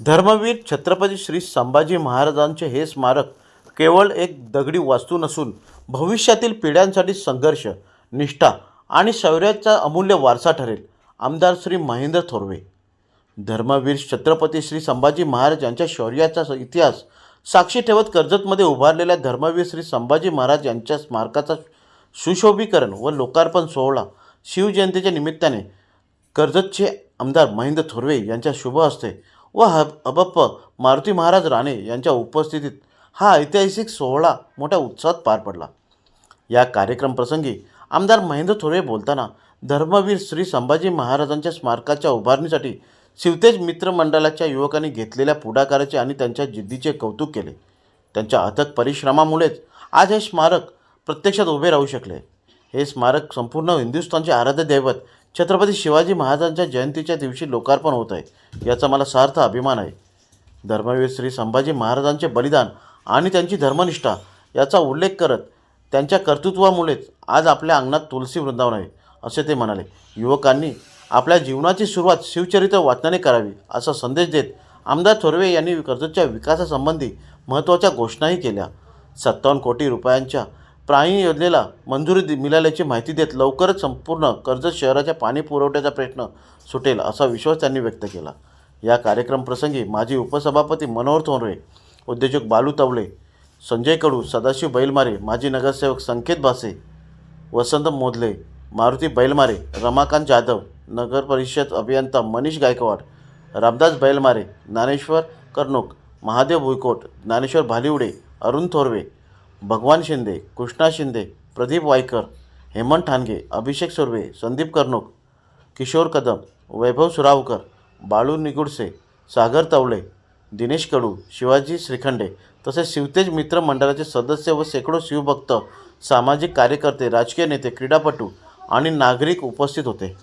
धर्मवीर छत्रपती श्री संभाजी महाराजांचे हे स्मारक केवळ एक दगडी वास्तू नसून भविष्यातील पिढ्यांसाठी संघर्ष निष्ठा आणि शौर्याचा अमूल्य वारसा ठरेल आमदार श्री महेंद्र थोरवे. धर्मवीर छत्रपती श्री संभाजी महाराज यांच्या शौर्याचा इतिहास साक्षी ठेवत कर्जतमध्ये उभारलेल्या धर्मवीर श्री संभाजी महाराज यांच्या स्मारकाचा सुशोभीकरण व लोकार्पण सोहळा शिवजयंतीच्या निमित्ताने कर्जतचे आमदार महेंद्र थोरवे यांच्या शुभ हस्ते व हब अबप्प मारुती महाराज राणे यांच्या उपस्थितीत हा ऐतिहासिक सोहळा मोठ्या उत्साहात पार पडला. या कार्यक्रमप्रसंगी आमदार महेंद्र थोरवे बोलताना धर्मवीर श्री संभाजी महाराजांच्या स्मारकाच्या उभारणीसाठी शिवतेज मित्रमंडळाच्या युवकांनी घेतलेल्या पुढाकाराचे आणि त्यांच्या जिद्दीचे कौतुक केले. त्यांच्या अथक परिश्रमामुळेच आज हे स्मारक प्रत्यक्षात उभे राहू शकले. हे स्मारक संपूर्ण हिंदुस्थानचे आराध्य दैवत छत्रपती शिवाजी महाराजांच्या जयंतीच्या दिवशी लोकार्पण होत आहे. याचा मला सार्थ अभिमान आहे. धर्मवीर श्री संभाजी महाराजांचे बलिदान आणि त्यांची धर्मनिष्ठा याचा उल्लेख करत त्यांच्या कर्तृत्वामुळेच आज आपल्या अंगणात तुलसी वृंदावन आहे असे ते म्हणाले. युवकांनी आपल्या जीवनाची सुरुवात शिवचरित्र वाचनाने करावी असा संदेश देत आमदार थोरवे यांनी कर्जतच्या विकासासंबंधी महत्त्वाच्या घोषणाही केल्या. सत्तावन्न कोटी रुपयांच्या प्राणी योजनेला मंजुरी दि- मिळाल्याची माहिती देत लवकरच संपूर्ण कर्जत शहराच्या पाणी पुरवठ्याचा प्रश्न सुटेल असा विश्वास त्यांनी व्यक्त केला. या कार्यक्रमप्रसंगी माजी उपसभापती मनोहर थोरवे उद्योजक बालू तवले संजय कडू सदाशिव बैलमारे माजी नगरसेवक संकेत भासे वसंत मोदले मारुती बैलमारे रमाकांत जाधव नगर परिषद अभियंता मनीष गायकवाड रामदास बैलमारे ज्ञानेश्वर कर्णूक महादेव भुईकोट ज्ञानेश्वर भालिवडे अरुण थोरवे भगवान शिंदे कृष्णा शिंदे प्रदीप वायकर हेमंत ठाणगे अभिषेक सुर्वे संदीप कर्णूक किशोर कदम वैभव सुरावकर बाळू निगुडसे सागर तवळे दिनेश कडू शिवाजी श्रीखंडे तसेच शिवतेज मित्र मंडळाचे सदस्य व शेकडो शिवभक्त सामाजिक कार्यकर्ते राजकीय नेते क्रीडापटू आणि नागरिक उपस्थित होते.